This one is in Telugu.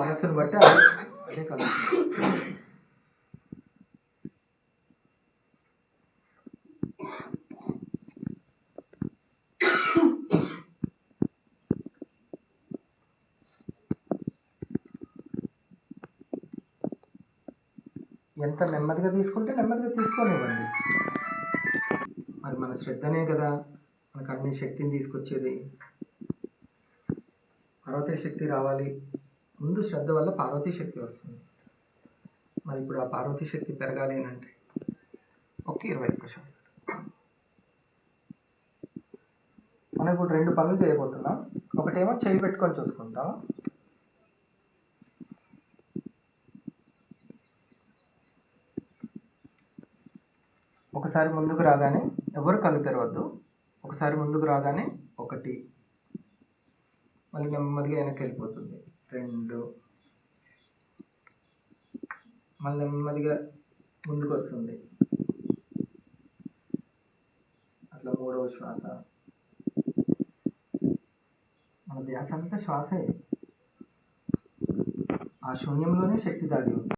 మనస్సును బట్టి అదే కలుగుతుంది ఎంత నెమ్మదిగా తీసుకుంటే నెమ్మదిగా తీసుకోనివ్వండి. మరి మన శ్రద్ధనే కదా మనకు అన్ని శక్తిని తీసుకొచ్చేది. పర్వత శక్తి రావాలి. ముందు శ్రద్ధ వల్ల పార్వతీ శక్తి వస్తుంది. మరి ఇప్పుడు ఆ పార్వతీ శక్తి పెరగాలి అని అంటే ఒక ఇరవై ఒక్క శాస్త్రం మనం ఇప్పుడు రెండు పనులు చేయబోతున్నాం. ఒకటేమో చేయి పెట్టుకొని చూసుకుంటాం. ఒకసారి ముందుకు రాగానే ఎవరు కళ్ళు తెరవద్దు. ఒకసారి ముందుకు రాగానే ఒకటి. మళ్ళీ నెమ్మదిగా వెనక్కి వెళ్ళిపోతుంది. రెండు. మళ్ళీ నెమ్మదిగా ముందుకు వస్తుంది అట్లా మూడవ శ్వాస. మన ధ్యాస అంతా శ్వాసే. ఆ శూన్యంలోనే శక్తి దాగి ఉంది.